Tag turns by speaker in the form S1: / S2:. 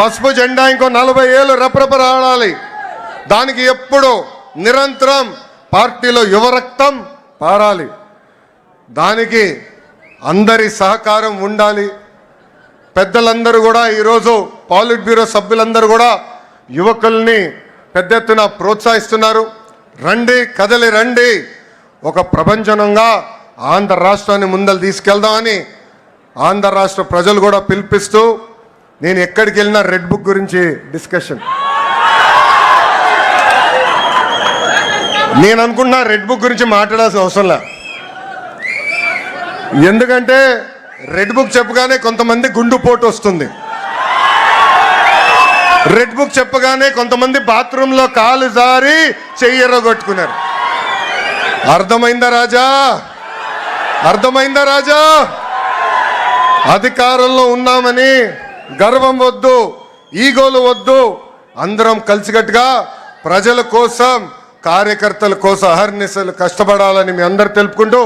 S1: పసుపు జెండా ఇంకో నలభై ఏళ్ళు రెపరెపరాడాలి దానికి ఎప్పుడు నిరంతరం పార్టీలో యువరక్తం పారాలి. దానికి అందరి సహకారం ఉండాలి. పెద్దలందరూ కూడా ఈరోజు పాలిట్ బ్యూరో సభ్యులందరూ కూడా యువకుల్ని పెద్ద ఎత్తున ప్రోత్సహిస్తున్నారు. రండి కదలి రండి. ఒక ప్రపంచనంగా ఆంధ్ర రాష్ట్రాన్ని ముందలు తీసుకెళ్దామని ఆంధ్ర రాష్ట్ర ప్రజలు కూడా పిలిపిస్తూ నేను ఎక్కడికి వెళ్ళినా రెడ్ బుక్ గురించి డిస్కషన్ నేను అనుకుంటున్నా రెడ్ బుక్ గురించి మాట్లాడాల్సిన అవసరం లే. ఎందుకంటే రెడ్ బుక్ చెప్పగానే కొంతమంది గుండుపోటు వస్తుంది. రెడ్ బుక్ చెప్పగానే కొంతమంది బాత్రూంలో కాలు జారి చెయ్యరగొట్టుకున్నారు అర్థమైందా రాజా? అర్థమైందా రాజా? అధికారంలో ఉన్నామని గర్వం వద్దు ఈగోలు వద్దు. అందరం కలిసికట్టుగా ప్రజల కోసం కార్యకర్తల కోసం అహర్నిశలు కష్టపడాలని మీ అందరు తెలుపుకుంటూ